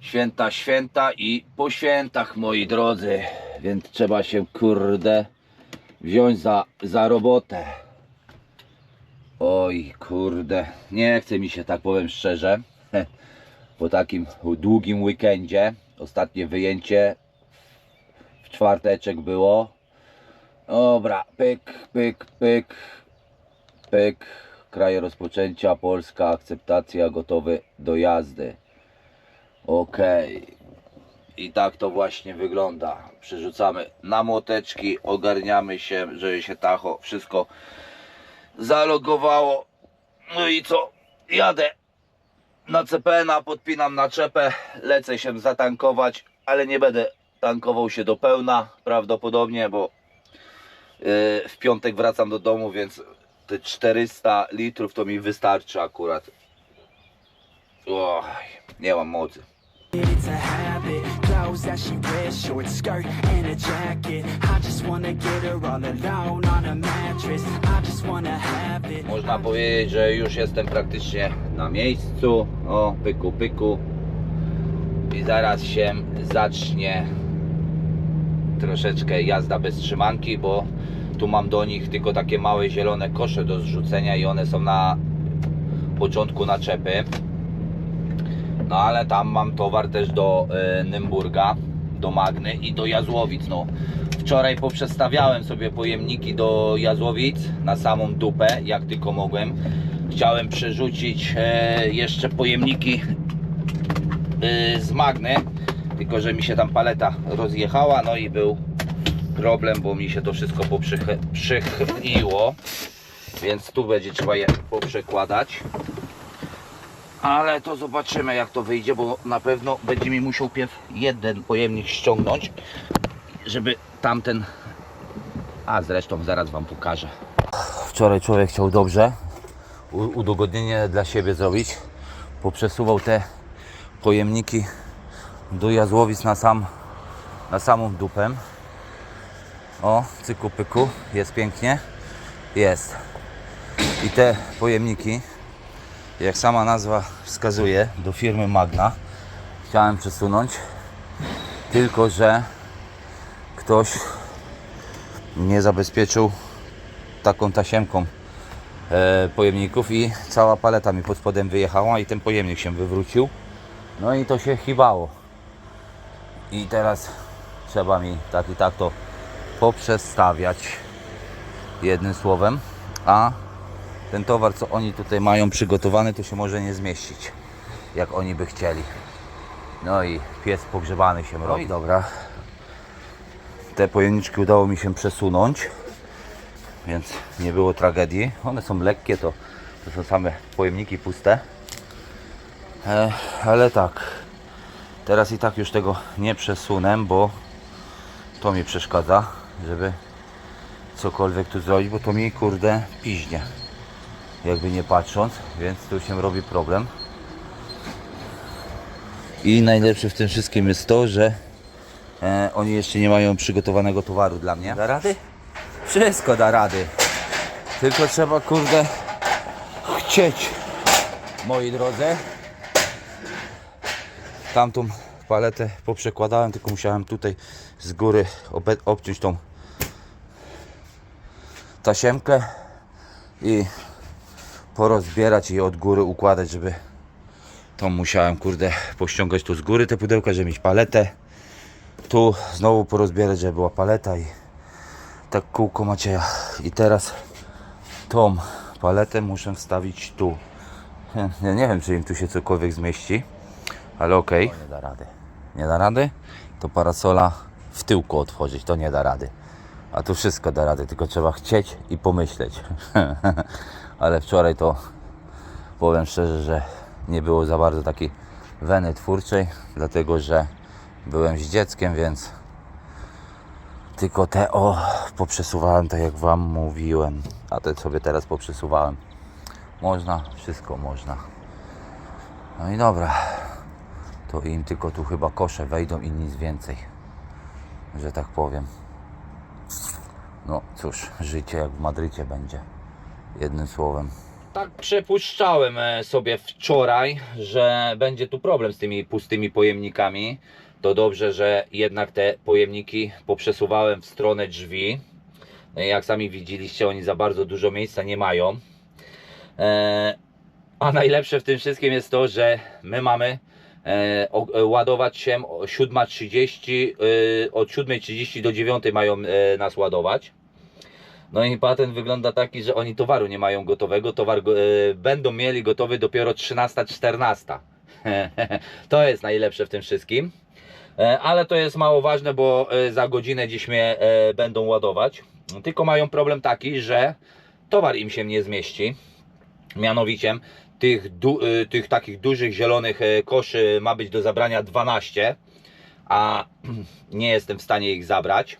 Święta, święta i po świętach, moi drodzy. Więc trzeba się, kurde, wziąć za, za robotę. Oj, kurde, nie chce mi się tak, powiem szczerze. Po takim długim weekendzie, ostatnie wyjęcie w czwarteczek było. Dobra, pyk, pyk, pyk, pyk. Kraje rozpoczęcia, Polska, akceptacja, gotowy do jazdy. Okej. I tak to właśnie wygląda. Przerzucamy na młoteczki, ogarniamy się, żeby się tacho wszystko zalogowało. No i co? Jadę na CPN-a, podpinam naczepę, lecę się zatankować, ale nie będę tankował się do pełna prawdopodobnie, bo yy, w piątek wracam do domu, więc te 400 litrów to mi wystarczy akurat. Oj, nie mam mocy. It's a habit, clothes that she wears, short skirt and a jacket. I just wanna get her all alone on a mattress. I just wanna have it. Można powiedzieć, że już jestem praktycznie na miejscu. O, pyku, pyku. I zaraz się zacznie troszeczkę jazda bez trzymanki, bo tu mam do nich tylko takie małe zielone kosze do zrzucenia i one są na początku naczepy. No ale tam mam towar też do e, Nymburga, do Magny i do Jazłowic. No, wczoraj poprzestawiałem sobie pojemniki do Jazłowic na samą dupę, jak tylko mogłem. Chciałem przerzucić e, jeszcze pojemniki e, z Magny, tylko że mi się tam paleta rozjechała, no i był problem, bo mi się to wszystko poprzechyliło, więc tu będzie trzeba je poprzekładać. Ale to zobaczymy jak to wyjdzie, bo na pewno będzie mi musiał pierw jeden pojemnik ściągnąć, żeby tamten... A zresztą zaraz Wam pokażę. Wczoraj człowiek chciał dobrze udogodnienie dla siebie zrobić. Poprzesuwał te pojemniki do jazłowic na, sam, na samą dupę. O, cyku pyku, jest pięknie. Jest. I te pojemniki jak sama nazwa wskazuje, do firmy Magna. Chciałem przesunąć, tylko że ktoś nie zabezpieczył taką tasiemką e, pojemników i cała paleta mi pod spodem wyjechała i ten pojemnik się wywrócił. No i to się chibało. I teraz trzeba mi tak i tak to poprzestawiać jednym słowem, a ten towar, co oni tutaj mają przygotowany, to się może nie zmieścić, jak oni by chcieli. No i pies pogrzebany się robi. dobra. Te pojemniczki udało mi się przesunąć, więc nie było tragedii. One są lekkie, to, to są same pojemniki puste. E, ale tak, teraz i tak już tego nie przesunę, bo to mi przeszkadza, żeby cokolwiek tu zrobić, bo to mi kurde piźnie jakby nie patrząc, więc tu się robi problem. I najlepsze w tym wszystkim jest to, że e, oni jeszcze nie mają przygotowanego towaru dla mnie. Da rady? Wszystko da rady. Tylko trzeba, kurde, chcieć, moi drodzy. Tamtą paletę poprzekładałem, tylko musiałem tutaj z góry obciąć tą tasiemkę i porozbierać i od góry układać, żeby to musiałem, kurde, pościągać tu z góry te pudełka, żeby mieć paletę. Tu znowu porozbierać, żeby była paleta i tak kółko Macieja. I teraz tą paletę muszę wstawić tu. Ja nie wiem, czy im tu się cokolwiek zmieści, ale okej. Nie da rady. Nie da rady? To parasola w tyłku otworzyć, to nie da rady. A tu wszystko da rady, tylko trzeba chcieć i pomyśleć. Ale wczoraj to powiem szczerze, że nie było za bardzo takiej weny twórczej, dlatego że byłem z dzieckiem, więc tylko te o poprzesuwałem tak jak Wam mówiłem, a te sobie teraz poprzesuwałem. Można, wszystko można. No i dobra, to im tylko tu chyba kosze wejdą i nic więcej, że tak powiem. No cóż, życie jak w Madrycie będzie. Jednym słowem. Tak przypuszczałem e, sobie wczoraj, że będzie tu problem z tymi pustymi pojemnikami. To dobrze, że jednak te pojemniki poprzesuwałem w stronę drzwi. I jak sami widzieliście, oni za bardzo dużo miejsca nie mają. E, a najlepsze w tym wszystkim jest to, że my mamy e, e, ładować się o 7.30, e, od 7.30 do 9.00 mają e, nas ładować. No i patent wygląda taki, że oni towaru nie mają gotowego, towar go, e, będą mieli gotowy dopiero 13-14. to jest najlepsze w tym wszystkim. E, ale to jest mało ważne, bo e, za godzinę dziś mnie e, będą ładować. Tylko mają problem taki, że towar im się nie zmieści. Mianowicie tych, du, y, tych takich dużych zielonych e, koszy ma być do zabrania 12, a nie jestem w stanie ich zabrać.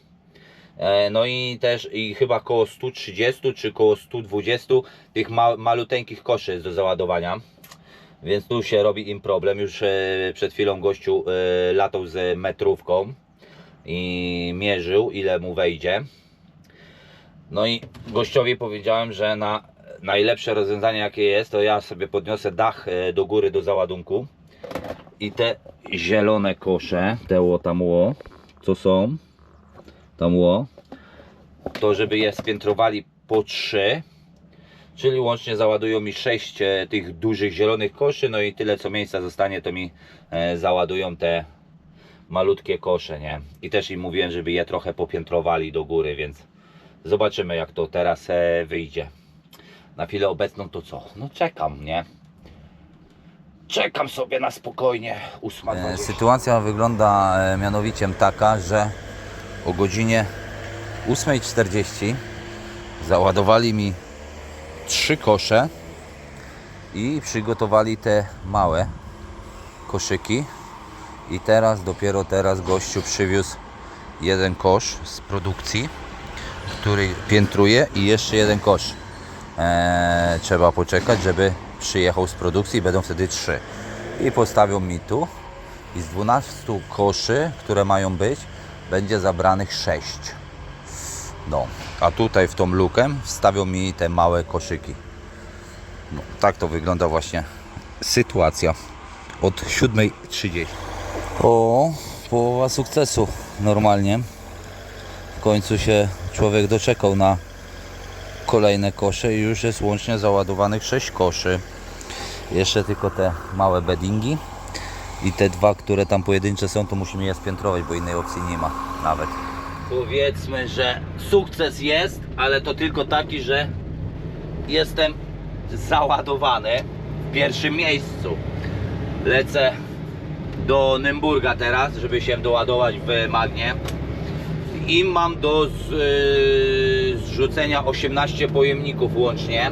E, No i też i chyba koło 130 czy koło 120 tych ma, maluteńkich koszy jest do załadowania. Więc tu się robi im problem. Już e, przed chwilą gościu e, latał z metrówką i mierzył ile mu wejdzie. No i gościowi powiedziałem, że na najlepsze rozwiązanie jakie jest, to ja sobie podniosę dach do góry do załadunku i te zielone kosze, te ło tam ło, co są, tam ło, to żeby je spiętrowali po trzy, czyli łącznie załadują mi sześć e, tych dużych zielonych koszy, no i tyle co miejsca zostanie, to mi e, załadują te malutkie kosze, nie? I też im mówiłem, żeby je trochę popiętrowali do góry, więc zobaczymy jak to teraz e, wyjdzie. Na chwilę obecną to co? No czekam, nie? Czekam sobie na spokojnie. 8.20. E, Sytuacja wygląda mianowicie taka, że o godzinie 8.40 załadowali mi trzy kosze i przygotowali te małe koszyki i teraz, dopiero teraz gościu przywiózł jeden kosz z produkcji, który piętruje i jeszcze jeden kosz. Eee, trzeba poczekać, żeby przyjechał z produkcji, będą wtedy trzy. I postawią mi tu i z 12 koszy, które mają być, będzie zabranych 6. No, a tutaj w tą lukę wstawią mi te małe koszyki. No, tak to wygląda właśnie sytuacja od 7.30. O, połowa sukcesu normalnie. W końcu się człowiek doczekał na kolejne kosze i już jest łącznie załadowanych 6 koszy. Jeszcze tylko te małe beddingi i te dwa, które tam pojedyncze są, to musimy je spiętrować, bo innej opcji nie ma nawet. Powiedzmy, że sukces jest, ale to tylko taki, że jestem załadowany w pierwszym miejscu. Lecę do Nymburga teraz, żeby się doładować w Magnie. I mam do yy, zrzucenia 18 pojemników łącznie.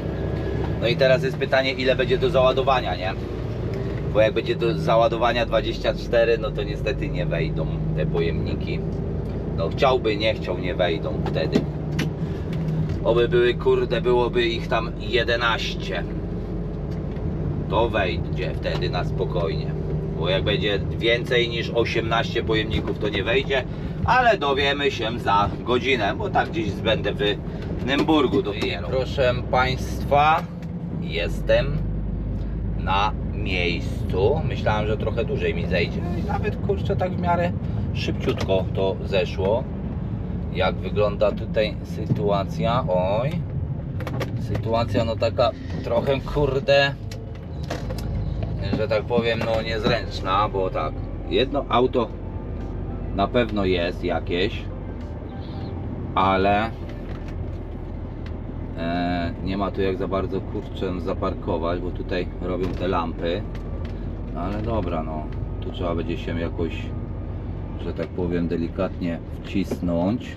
No i teraz jest pytanie, ile będzie do załadowania, nie? Bo jak będzie do załadowania 24, no to niestety nie wejdą te pojemniki. No chciałby, nie chciał, nie wejdą wtedy. Oby były, kurde, byłoby ich tam 11. To wejdzie wtedy na spokojnie. Bo jak będzie więcej niż 18 pojemników, to nie wejdzie. Ale dowiemy się za godzinę, bo tak gdzieś będę w Nymburgu dopiero. Proszę Państwa, jestem na miejscu. Myślałem, że trochę dłużej mi zejdzie. No I nawet kurczę tak w miarę szybciutko to zeszło. Jak wygląda tutaj sytuacja? Oj. Sytuacja no taka trochę kurde, że tak powiem, no niezręczna, bo tak, jedno auto na pewno jest jakieś, ale nie ma tu jak za bardzo kurczę zaparkować, bo tutaj robią te lampy. No ale dobra, no tu trzeba będzie się jakoś, że tak powiem, delikatnie wcisnąć,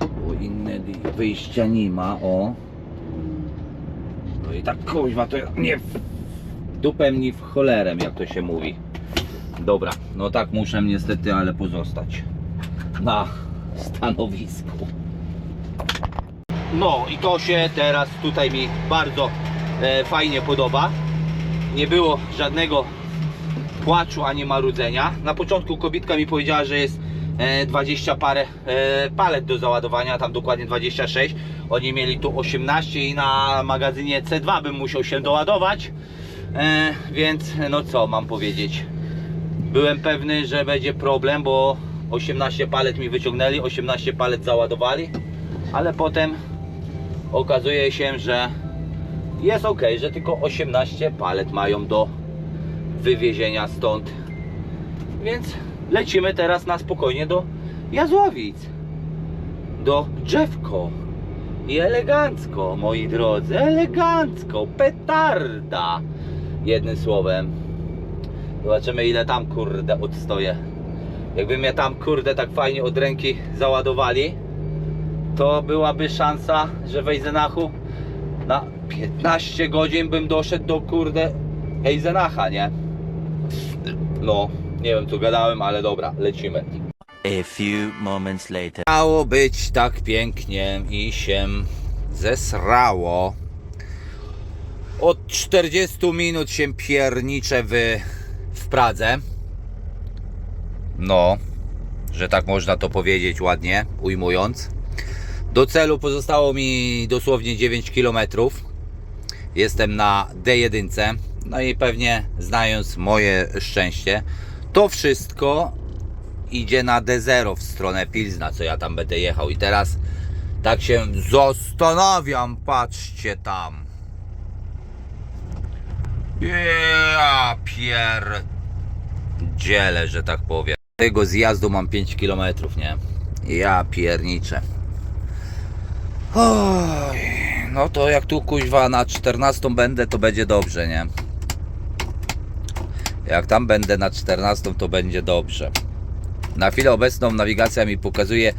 bo inne wyjścia nie ma, o. No i tak kuźwa, to nie w dupem, ni w cholerem, jak to się mówi. Dobra, no tak muszę niestety, ale pozostać na stanowisku. No i to się teraz tutaj mi bardzo e, fajnie podoba. Nie było żadnego płaczu ani marudzenia. Na początku kobitka mi powiedziała, że jest e, 20 parę e, palet do załadowania, tam dokładnie 26. Oni mieli tu 18 i na magazynie C2 bym musiał się doładować. E, więc no co mam powiedzieć. Byłem pewny, że będzie problem, bo 18 palet mi wyciągnęli, 18 palet załadowali, ale potem okazuje się, że jest ok, że tylko 18 palet mają do wywiezienia stąd. Więc lecimy teraz na spokojnie do Jazłowic, do Drzewko. I elegancko, moi drodzy, elegancko, petarda. Jednym słowem. Zobaczymy ile tam kurde odstoję. Jakby mnie tam kurde tak fajnie od ręki załadowali, to byłaby szansa, że w Eisenachu na 15 godzin bym doszedł do kurde Eisenacha, nie? No, nie wiem co gadałem, ale dobra, lecimy. A few moments later. Miało być tak pięknie i się zesrało. Od 40 minut się pierniczę w, w Pradze. No, że tak można to powiedzieć ładnie, ujmując. Do celu pozostało mi dosłownie 9 km. Jestem na D1. No i pewnie znając moje szczęście, to wszystko idzie na D0 w stronę Pilzna, co ja tam będę jechał. I teraz tak się zastanawiam, patrzcie tam. Ja pierdzielę, że tak powiem. Tego zjazdu mam 5 km, nie? Ja pierniczę. Oj, no to jak tu kuźwa na 14 będę, to będzie dobrze, nie? Jak tam będę na 14, to będzie dobrze. Na chwilę obecną nawigacja mi pokazuje,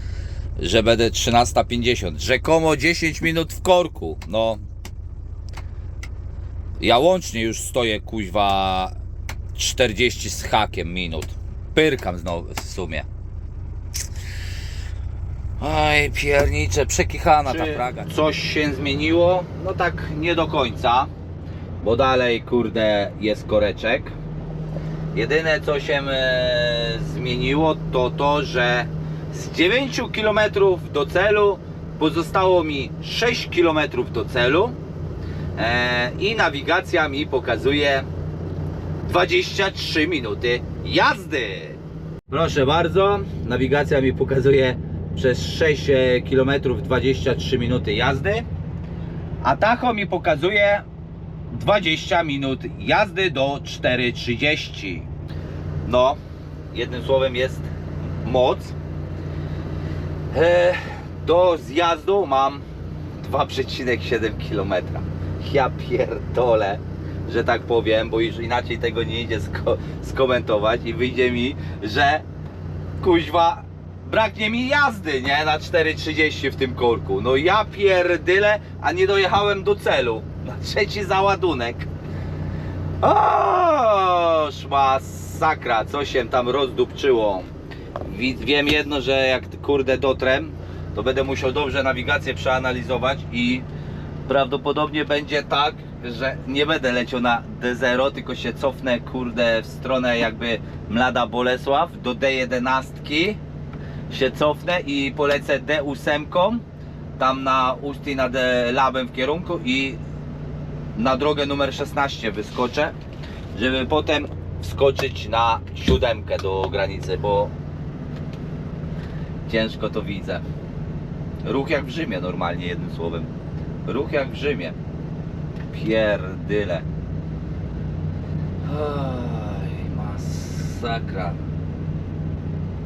że będę 13.50. Rzekomo 10 minut w korku. No. Ja łącznie już stoję kuźwa 40 z hakiem minut. Pyrkam znowu w sumie. Oj, piernicze, przekichana ta Czy Praga. coś się zmieniło? No tak nie do końca, bo dalej kurde jest koreczek. Jedyne co się e, zmieniło to to, że z 9 km do celu pozostało mi 6 km do celu e, i nawigacja mi pokazuje 23 minuty jazdy. Proszę bardzo, nawigacja mi pokazuje przez 6 km 23 minuty jazdy, a Tacho mi pokazuje 20 minut jazdy do 4.30. No, jednym słowem jest moc. E, do zjazdu mam 2,7 km. Ja pierdolę, że tak powiem, bo już inaczej tego nie idzie sko- skomentować i wyjdzie mi, że kuźwa braknie mi jazdy, nie? Na 4.30 w tym korku. No ja pierdyle, a nie dojechałem do celu. Na trzeci załadunek. O, masakra, co się tam rozdupczyło. Wi- Wiem jedno, że jak kurde dotrem, to będę musiał dobrze nawigację przeanalizować i prawdopodobnie będzie tak, że nie będę leciał na D0, tylko się cofnę kurde w stronę jakby Mlada Bolesław do D11 się cofnę i polecę D8 tam na Usti nad Labem w kierunku i na drogę numer 16 wyskoczę, żeby potem wskoczyć na siódemkę do granicy, bo ciężko to widzę. Ruch jak w Rzymie normalnie, jednym słowem. Ruch jak w Rzymie. Pierdyle. Oj, masakra.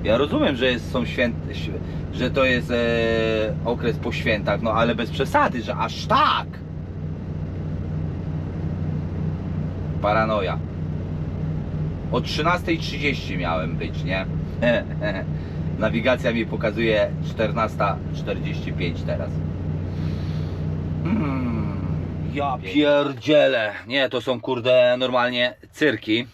Ja rozumiem, że jest, są święte, św- że to jest e, okres po świętach, no ale bez przesady, że aż tak. Paranoja. O 13.30 miałem być, nie? Nawigacja mi pokazuje 14.45 teraz. Hmm, ja pierdzielę. Nie, to są kurde normalnie cyrki.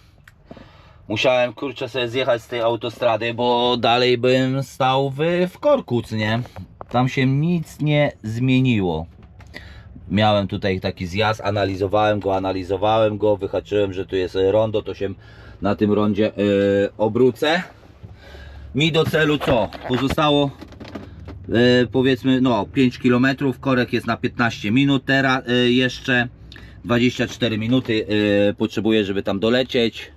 Musiałem kurczę sobie zjechać z tej autostrady, bo dalej bym stał w, w Korkuc, nie? Tam się nic nie zmieniło. Miałem tutaj taki zjazd, analizowałem go, analizowałem go, wyhaczyłem, że tu jest rondo, to się na tym rondzie yy, obrócę. Mi do celu co? Pozostało e, powiedzmy no 5 km, korek jest na 15 minut, teraz e, jeszcze 24 minuty e, potrzebuję, żeby tam dolecieć.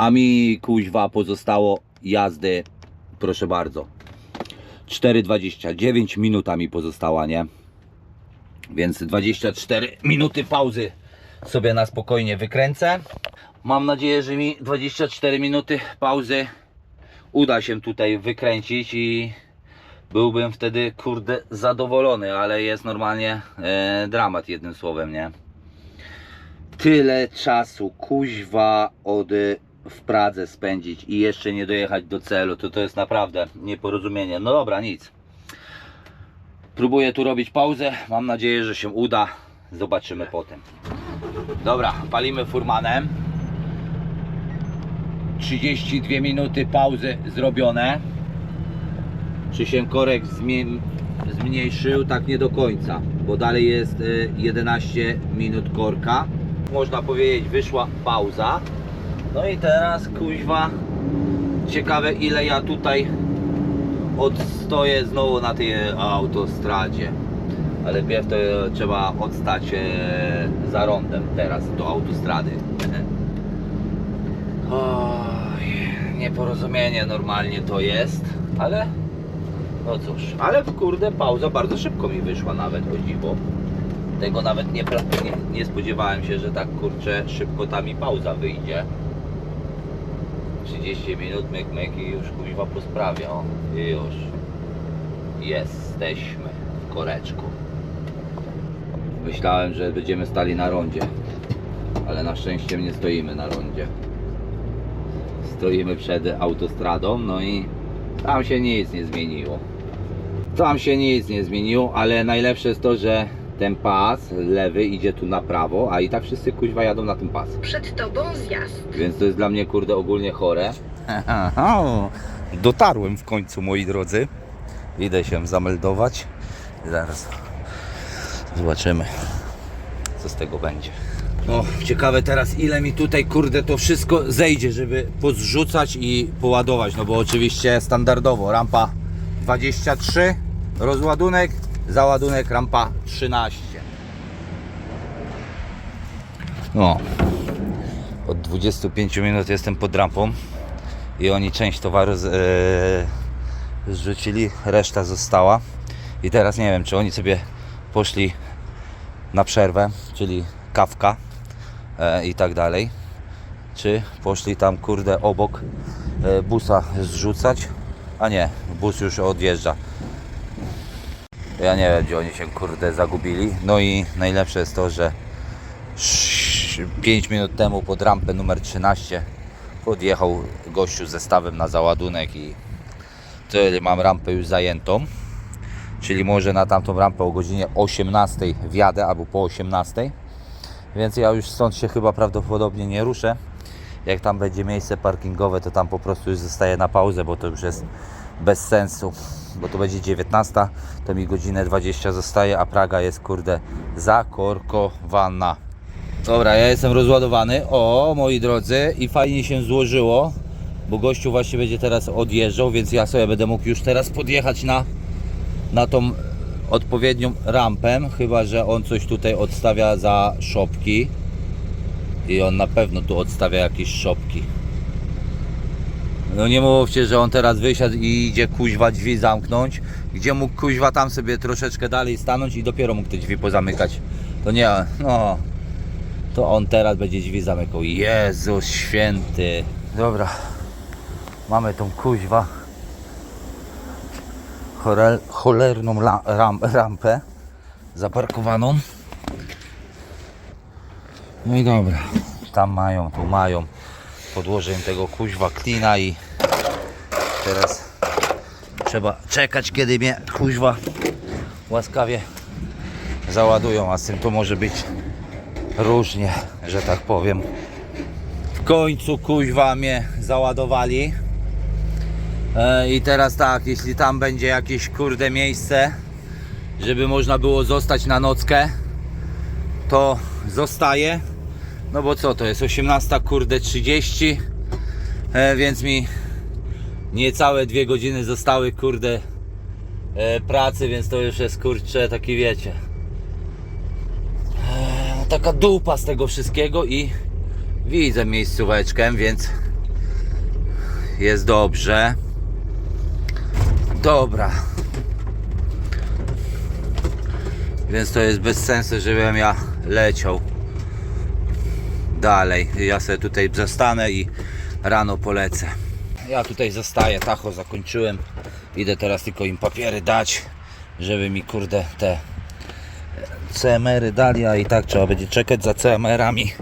A mi kuźwa pozostało jazdy, proszę bardzo. 4,29 minuta mi pozostała, nie? Więc 24 minuty pauzy sobie na spokojnie wykręcę. Mam nadzieję, że mi 24 minuty pauzy uda się tutaj wykręcić i byłbym wtedy kurde zadowolony, ale jest normalnie e, dramat jednym słowem, nie? Tyle czasu kuźwa od y, w Pradze spędzić i jeszcze nie dojechać do celu, to to jest naprawdę nieporozumienie. No dobra, nic. Próbuję tu robić pauzę. Mam nadzieję, że się uda. Zobaczymy potem. Dobra, palimy furmanem. 32 minuty pauzy zrobione. Czy się korek zmniejszył? Tak nie do końca, bo dalej jest y, 11 minut korka. Można powiedzieć, wyszła pauza. No i teraz kuźwa. Ciekawe ile ja tutaj odstoję znowu na tej autostradzie. Ale pierw to trzeba odstać e, za rondem teraz do autostrady. Oj, nieporozumienie normalnie to jest, ale no cóż, ale kurde pauza bardzo szybko mi wyszła nawet o dziwo. Tego nawet nie, nie, nie spodziewałem się, że tak kurczę szybko ta mi pauza wyjdzie. 30 minut myk myk i już kuźwa po sprawie, o i już jesteśmy w koreczku. Myślałem, że będziemy stali na rondzie, ale na szczęście nie stoimy na rondzie. Stoimy przed autostradą, no i tam się nic nie zmieniło. Tam się nic nie zmieniło, ale najlepsze jest to, że ten pas lewy idzie tu na prawo, a i tak wszyscy kuźwa jadą na tym pasie. Przed tobą zjazd. Więc to jest dla mnie kurde ogólnie chore. Dotarłem w końcu, moi drodzy. Idę się zameldować. Zaraz zobaczymy, co z tego będzie. No, ciekawe teraz ile mi tutaj kurde to wszystko zejdzie, żeby pozrzucać i poładować. No bo oczywiście standardowo rampa 23, rozładunek, załadunek rampa 13. No, od 25 minut jestem pod rampą i oni część towaru z, e, zrzucili, reszta została. I teraz nie wiem, czy oni sobie poszli na przerwę, czyli kawka e, i tak dalej, czy poszli tam kurde obok e, busa zrzucać, a nie, bus już odjeżdża. Ja nie wiem, gdzie oni się kurde zagubili. No i najlepsze jest to, że 5 minut temu pod rampę numer 13 podjechał gościu z zestawem na załadunek i tyle mam rampę już zajętą. Czyli może na tamtą rampę o godzinie 18 wjadę albo po 18. Więc ja już stąd się chyba prawdopodobnie nie ruszę. Jak tam będzie miejsce parkingowe, to tam po prostu już zostaję na pauzę, bo to już jest bez sensu. Bo to będzie 19, to mi godzinę 20 zostaje, a Praga jest kurde zakorkowana. Dobra, ja jestem rozładowany. O, moi drodzy, i fajnie się złożyło, bo gościu właśnie będzie teraz odjeżdżał, więc ja sobie będę mógł już teraz podjechać na, na tą odpowiednią rampę, chyba że on coś tutaj odstawia za szopki. I on na pewno tu odstawia jakieś szopki. No nie mówcie, że on teraz wysiadł i idzie kuźwa drzwi zamknąć, gdzie mógł kuźwa tam sobie troszeczkę dalej stanąć i dopiero mógł te drzwi pozamykać. To nie, no to on teraz będzie drzwi zamykał. Jezus święty. Dobra, mamy tą kuźwa chorel, cholerną la, ram, rampę zaparkowaną. No i dobra, tam mają, tu mają. Podłożę tego kuźwa klina i teraz trzeba czekać, kiedy mnie kuźwa łaskawie załadują, a z tym to może być różnie, że tak powiem. W końcu kuźwa mnie załadowali. E, I teraz tak, jeśli tam będzie jakieś kurde miejsce, żeby można było zostać na nockę, to zostaje. No bo co to jest 18 kurde 30, e, więc mi niecałe dwie godziny zostały kurde e, pracy, więc to już jest kurczę taki wiecie. E, taka dupa z tego wszystkiego i widzę miejscóweczkę, więc jest dobrze. Dobra. Więc to jest bez sensu, żebym ja leciał dalej. Ja sobie tutaj zostanę i rano polecę. Ja tutaj zostaję, tacho zakończyłem. Idę teraz tylko im papiery dać, żeby mi kurde te CMR-y dali, a i tak trzeba będzie czekać za CMR-ami.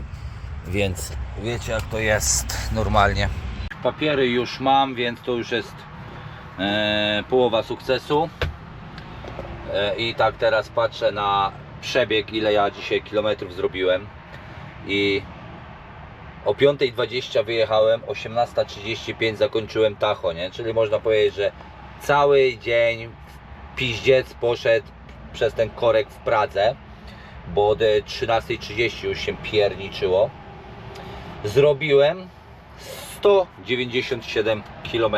Więc wiecie jak to jest normalnie. Papiery już mam, więc to już jest e, połowa sukcesu. E, I tak teraz patrzę na przebieg, ile ja dzisiaj kilometrów zrobiłem. I o 5.20 wyjechałem, 18.35 zakończyłem Tacho, nie? Czyli można powiedzieć, że cały dzień piździec poszedł przez ten korek w Pradze, bo od 13.30 już się pierniczyło. Zrobiłem 197 km.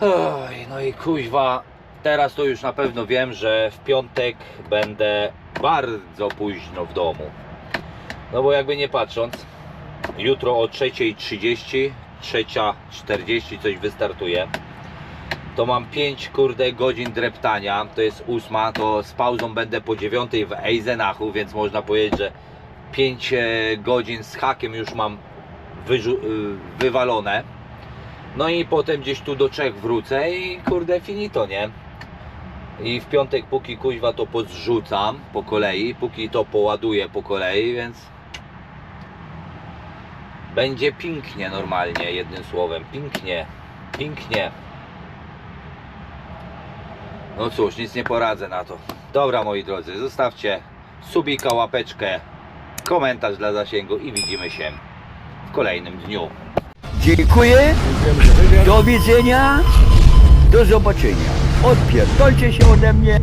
Oj, no i kuźwa, teraz to już na pewno wiem, że w piątek będę bardzo późno w domu. No bo jakby nie patrząc, jutro o 3.30, 3.40 coś wystartuje. To mam 5 kurde godzin dreptania, to jest 8, to z pauzą będę po 9 w Eisenachu, więc można powiedzieć, że 5 e, godzin z hakiem już mam y, wywalone. No i potem gdzieś tu do Czech wrócę i kurde finito, nie? I w piątek póki kuźwa to pozrzucam po kolei, póki to poładuję po kolei, więc będzie pięknie normalnie, jednym słowem, pięknie, pięknie. No cóż, nic nie poradzę na to. Dobra moi drodzy, zostawcie subika, łapeczkę, komentarz dla zasięgu i widzimy się w kolejnym dniu. Dziękuję. Do widzenia. Do zobaczenia. Odpierdolcie się ode mnie.